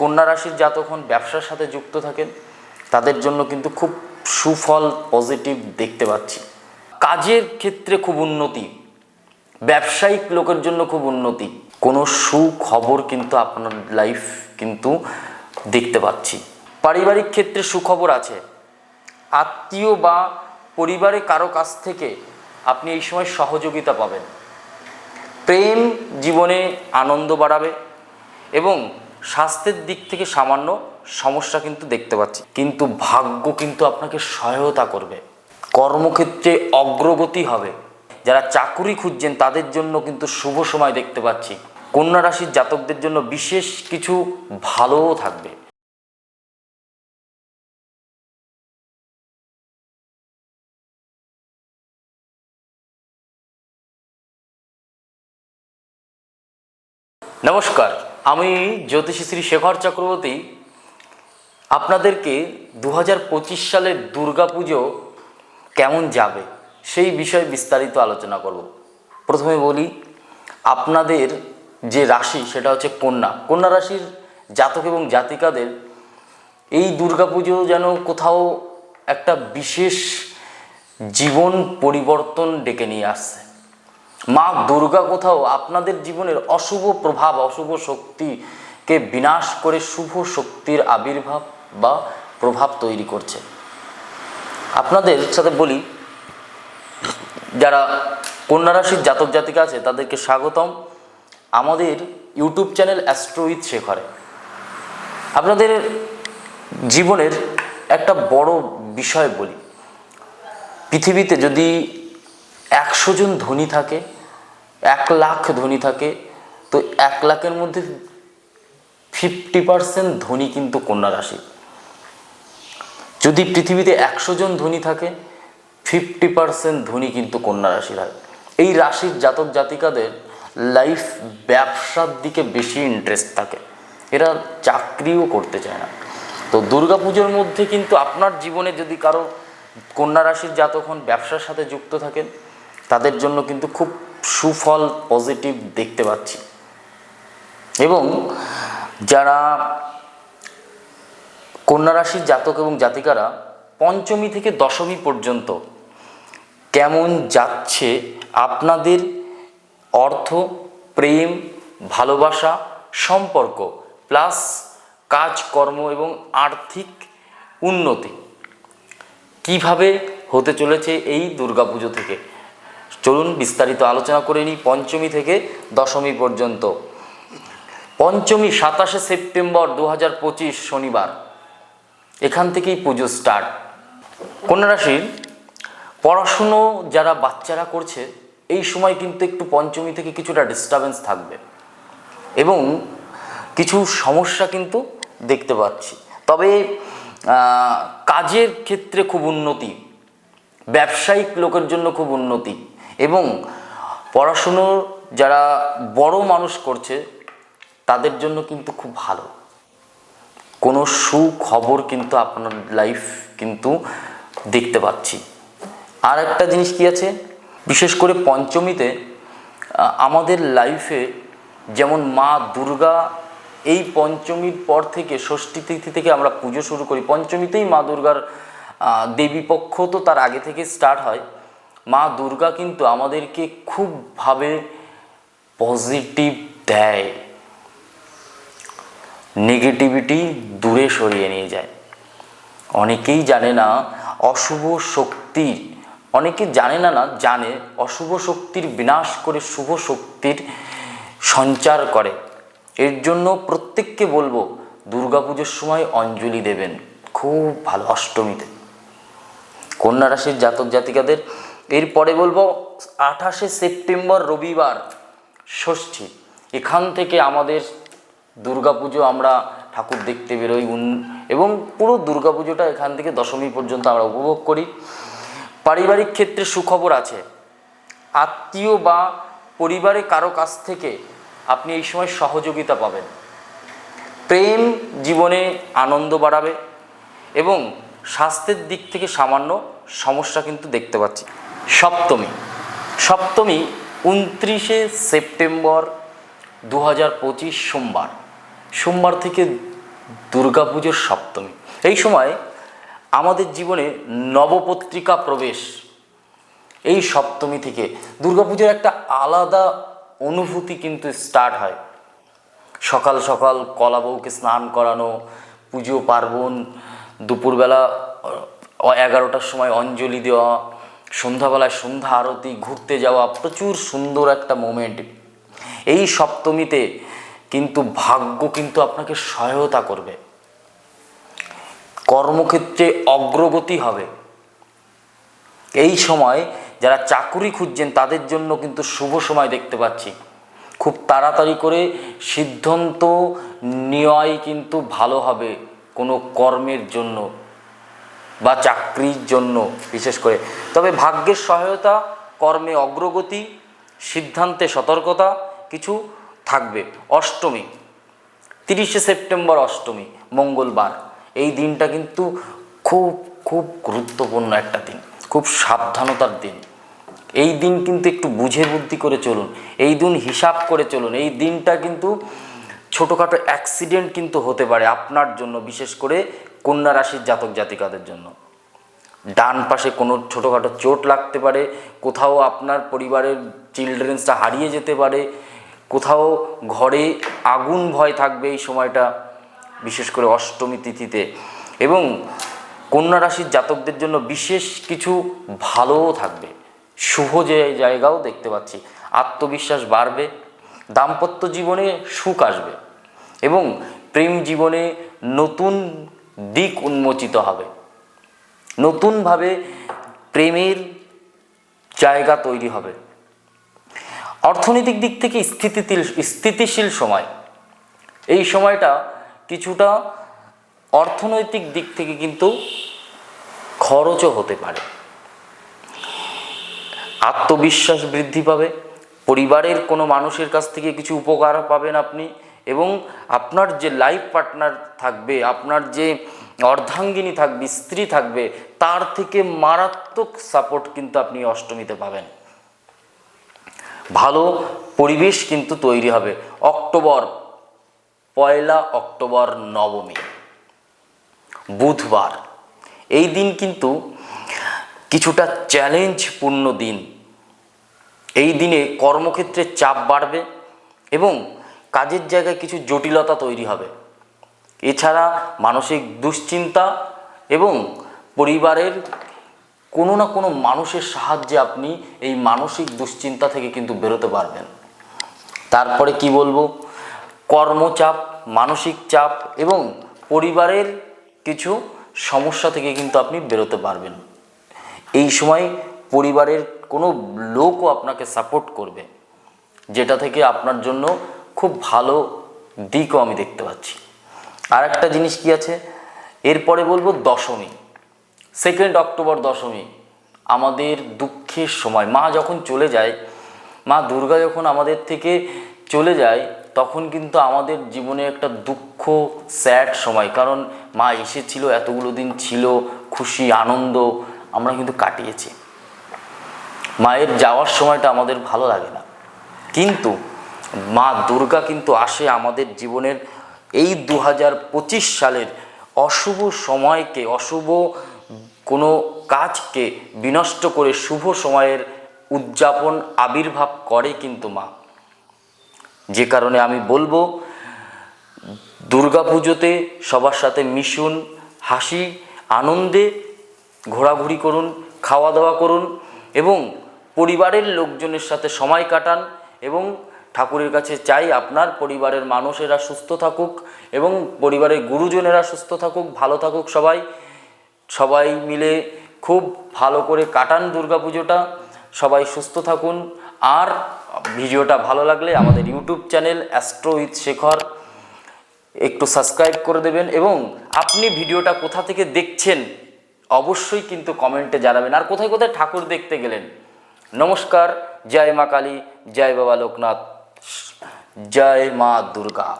কন্যা রাশির হন, ব্যবসার সাথে যুক্ত থাকেন, তাদের জন্য কিন্তু খুব সুফল পজিটিভ দেখতে পাচ্ছি। কাজের ক্ষেত্রে খুব উন্নতি, ব্যবসায়িক লোকের জন্য খুব উন্নতি, কোনো সুখবর কিন্তু আপনার লাইফ কিন্তু দেখতে পাচ্ছি। পারিবারিক ক্ষেত্রে সুখবর আছে, আত্মীয় বা পরিবারে কারও কাছ থেকে আপনি এই সময় সহযোগিতা পাবেন। প্রেম জীবনে আনন্দ বাড়াবে এবং স্বাস্থ্যের দিক থেকে সামান্য সমস্যা কিন্তু দেখতে পাচ্ছি। কিন্তু ভাগ্য কিন্তু আপনাকে সহায়তা করবে। কর্মক্ষেত্রে অগ্রগতি হবে। যারা চাকুরি খুঁজছেন, তাদের জন্য কিন্তু শুভ সময় দেখতে পাচ্ছি। কন্যা রাশির জাতকদের জন্য বিশেষ কিছু ভালোও থাকবে। নমস্কার। আমি জ্যোতিষী শ্রী শেখর চক্রবর্তী আপনাদেরকে দু হাজার পঁচিশ সালের দুর্গাপুজো কেমন যাবে সেই বিষয়ে বিস্তারিত আলোচনা করব। প্রথমে বলি, আপনাদের যে রাশি সেটা হচ্ছে কন্যা। কন্যা রাশির জাতক এবং জাতিকাদের এই দুর্গাপুজো যেন কোথাও একটা বিশেষ জীবন পরিবর্তন ডেকে নিয়ে আসছে। মা দুর্গা কোথাও আপনাদের জীবনের অশুভ প্রভাব, অশুভ শক্তিকে বিনাশ করে শুভ শক্তির আবির্ভাব বা প্রভাব তৈরি করছে। আপনাদের সাথে বলি, যারা কন্যা রাশির জাতক জাতিকা আছে, তাদেরকে স্বাগতম। আমাদের ইউটিউব চ্যানেল অ্যাস্ট্রোইথ শেখরে। আপনাদের জীবনের একটা বড় বিষয় বলি, পৃথিবীতে যদি একশো জন ধনী থাকে এক লাখ ধনী থাকে। তো এক লাখের মধ্যে ফিফটি পার্সেন্ট ধনী কিন্তু কন্যা রাশি। যদি পৃথিবীতে একশো জন ধনী থাকে ফিফটি পার্সেন্ট ধনী কিন্তু কন্যা রাশির হয়। এই রাশির জাতক জাতিকাদের লাইফ ব্যবসার দিকে বেশি ইন্টারেস্ট থাকে। এরা চাকরিও করতে চায় না। তো দুর্গাপুজোর মধ্যে কিন্তু আপনার জীবনে যদি কারও কন্যা রাশির জাতক হন, ব্যবসার সাথে যুক্ত থাকেন, তাদের জন্য কিন্তু খুব সুফল পজিটিভ দেখতে পাচ্ছি। এবং যারা কন্যা রাশির জাতক এবং জাতিকারা পঞ্চমী থেকে দশমী পর্যন্ত কেমন যাচ্ছে আপনাদের অর্থ, প্রেম, ভালোবাসা সম্পর্ক প্লাস কাজকর্ম এবং আর্থিক উন্নতি। কীভাবে হতে চলেছে এই দুর্গাপুজো থেকে? চলুন বিস্তারিত আলোচনা করে নিই পঞ্চমী থেকে দশমী পর্যন্ত। পঞ্চমী সাতাশে সেপ্টেম্বর দু হাজার পঁচিশ শনিবার। এখান থেকেই পুজো স্টার্ট কন্যা রাশির পড়াশুনো যারা বাচ্চারা করছে, এই সময় কিন্তু একটু পঞ্চমী থেকে কিছুটা ডিস্টারবেন্স থাকবে। এবং কিছু সমস্যা কিন্তু দেখতে পাচ্ছি। তবে কাজের ক্ষেত্রে খুব উন্নতি, ব্যবসায়িক লোকের জন্য খুব উন্নতি। এবং পড়াশুনো যারা বড় মানুষ করছে তাদের জন্য কিন্তু খুব ভালো। কোনো সুখবর কিন্তু আপনার লাইফ কিন্তু দেখতে পাচ্ছি। আর একটা জিনিস কি আছে? বিশেষ করে পঞ্চমীতে আমাদের লাইফে যেমন মা দুর্গা এই পঞ্চমীর পর থেকে ষষ্ঠী তিথি থেকে আমরা পুজো শুরু করি। পঞ্চমীতেই মা দুর্গার আহ, দেবী পক্ষ তো তার আগে থেকে স্টার্ট হয়। মা দুর্গা কিন্তু আমাদেরকে খুবভাবে পজিটিভ দেয়। নেগেটিভিটি দূরে সরিয়ে নিয়ে যায়। অনেকেই জানে না অশুভ শক্তির, অনেকে জানে না না জানে অশুভ শক্তির বিনাশ করে শুভ শক্তির সঞ্চার করে। এর জন্য প্রত্যেককে বলব দুর্গাপুজোর সময় অঞ্জলি দেবেন। খুব ভালো, অষ্টমীতে। কন্যা রাশির জাতক জাতিকাদের এরপরে বলব, আঠাশে সেপ্টেম্বর রবিবার, ষষ্ঠী। এখান থেকে আমাদের দুর্গাপুজো আমরা ঠাকুর দেখতে বেরোই। উন- এবং পুরো দুর্গাপুজোটা এখান থেকে দশমী পর্যন্ত আমরা উপভোগ করি। পারিবারিক ক্ষেত্রে সুখবর আছে। আত্মীয় বা পরিবারে কারও কাছ থেকে আপনি এই সময় সহযোগিতা পাবেন। প্রেম জীবনে আনন্দ বাড়াবে এবং স্বাস্থ্যের দিক থেকে সামান্য সমস্যা কিন্তু দেখতে পাচ্ছি। সপ্তমী। সপ্তমী উনত্রিশে সেপ্টেম্বর দু হাজার পঁচিশ সোমবার। সোমবার থেকে দুর্গাপুজোর সপ্তমী। এই সময় আমাদের জীবনে নবপত্রিকা প্রবেশ এই সপ্তমী থেকে। দুর্গাপুজোর একটা আলাদা অনুভূতি কিন্তু স্টার্ট হয়। সকাল সকাল কলা বউকে স্নান করানো, পুজো পার্বণ, দুপুরবেলা, এগারোটার সময় অঞ্জলি দেওয়া সন্ধ্যাবেলায় সন্ধ্যা আরতি, ঘুরতে যাওয়া, প্রচুর সুন্দর একটা মোমেন্ট এই সপ্তমীতে কিন্তু ভাগ্য কিন্তু আপনাকে সহায়তা করবে। কর্মক্ষেত্রে অগ্রগতি হবে। এই সময় যারা চাকুরি খুঁজছেন, তাদের জন্য কিন্তু শুভ সময় দেখতে পাচ্ছি। খুব তাড়াতাড়ি করে সিদ্ধান্ত নেওয়াই কিন্তু ভালো হবে কোনো কর্মের জন্য। বা চাকরির জন্য, বিশেষ করে। তবে ভাগ্যের সহায়তা, কর্মে অগ্রগতি, সিদ্ধান্তে সতর্কতা কিছু থাকবে। অষ্টমী, তিরিশে সেপ্টেম্বর অষ্টমী, মঙ্গলবার। এই দিনটা কিন্তু খুব খুব গুরুত্বপূর্ণ একটা দিন। খুব সাবধানতার দিন। এই দিন কিন্তু একটু বুঝে বুদ্ধি করে চলুন। এই দিন হিসাব করে চলুন। এই দিনটা কিন্তু ছোটোখাটো অ্যাক্সিডেন্ট কিন্তু হতে পারে আপনার জন্য, বিশেষ করে কন্যা রাশির জাতক জাতিকাদের জন্য। ডান পাশে কোনো ছোটোখাটো চোট লাগতে পারে, কোথাও আপনার পরিবারের চিলড্রেন্সটা হারিয়ে যেতে পারে, কোথাও ঘরে আগুন ভয় থাকবে এই সময়টা, বিশেষ করে অষ্টমী তিথিতে। এবং কন্যা রাশির জাতকদের জন্য বিশেষ কিছু ভালোও থাকবে। শুভ যে জায়গাও দেখতে পাচ্ছি, আত্মবিশ্বাস বাড়বে, দাম্পত্য জীবনে সুখ আসবে এবং প্রেম জীবনে নতুন দিক উন্মোচিত হবে। নতুনভাবে প্রেমের জায়গা তৈরি হবে। অর্থনৈতিক দিক থেকে স্থিতিশীল স্থিতিশীল সময়। এই সময়টা কিছুটা অর্থনৈতিক দিক থেকে কিন্তু খরচও হতে পারে। আত্মবিশ্বাস বৃদ্ধি পাবে। পরিবারের কোনো মানুষের কাছ থেকে কিছু উপকার পাবেন আপনি। এবং আপনার যে লাইফ পার্টনার থাকবে, আপনার যে অর্ধাঙ্গিনী থাকবে, স্ত্রী থাকবে, তার থেকে মারাত্মক সাপোর্ট কিন্তু আপনি অষ্টমীতে পাবেন। ভালো পরিবেশ কিন্তু তৈরি হবে অক্টোবর, পয়লা অক্টোবর নবমী, বুধবার। এই দিন কিন্তু কিছুটা চ্যালেঞ্জপূর্ণ দিন। এই দিনে কর্মক্ষেত্রে চাপ বাড়বে এবং কাজের জায়গায় কিছু জটিলতা তৈরি হবে। এছাড়া মানসিক দুশ্চিন্তা এবং পরিবারের কোনো না কোনো মানুষের সাহায্যে আপনি এই মানসিক দুশ্চিন্তা থেকে কিন্তু বেরোতে পারবেন। তারপরে কি বলব? কর্মচাপ, মানসিক চাপ এবং পরিবারের কিছু সমস্যা থেকে কিন্তু আপনি বেরোতে পারবেন। এই সময় পরিবারের কোনো লোকও আপনাকে সাপোর্ট করবে, যেটা থেকে আপনার জন্য খুব ভালো দিকও আমি দেখতে পাচ্ছি। আর একটা জিনিস কি আছে? এরপরে বলব দশমী। Second October Dashami. আমাদের দুঃখের সময়। মা যখন চলে যায়, মা দুর্গা যখন আমাদের থেকে চলে যায়, তখন কিন্তু আমাদের জীবনে একটা দুঃখ স্যাড সময়। কারণ মা এসেছিল, এতগুলো দিন ছিল, খুশি, আনন্দ আমরা কিন্তু কাটিয়েছি। মায়ের যাওয়ার সময়টা আমাদের ভালো লাগে না। কিন্তু মা দুর্গা কিন্তু আসে আমাদের জীবনের এই দু সালের অশুভ সময়কে, অশুভ কোনো কাজকে বিনষ্ট করে শুভ সময়ের উদযাপন, আবির্ভাব করে কিন্তু মা। যে কারণে আমি বলব দুর্গা পুজোতে সবার সাথে মিশুন, হাসি, আনন্দে ঘোরাঘুরি করুন, খাওয়া দাওয়া করুন এবং পরিবারের লোকজনের সাথে সময় কাটান এবং ঠাকুরের কাছে চাই আপনার পরিবারের মানুষেরা সুস্থ থাকুক এবং পরিবারের গুরুজনেরা সুস্থ থাকুক, ভালো থাকুক সবাই। সবাই মিলে খুব ভালো করে কাটান দুর্গাপুজোটা। সবাই সুস্থ থাকুন। আর ভিডিওটা ভালো লাগলে আমাদের YouTube channel astro with Shekhar একটু সাবস্ক্রাইব করে দেবেন এবং আপনি ভিডিওটা কোথা থেকে দেখছেন অবশ্যই কিন্তু কমেন্টে জানাবেন। আর কোথায় কোথায় ঠাকুর দেখতে গেলেন? নমস্কার, জয় মা কালী, জয় বাবা লোকনাথ। জয় মা দুর্গা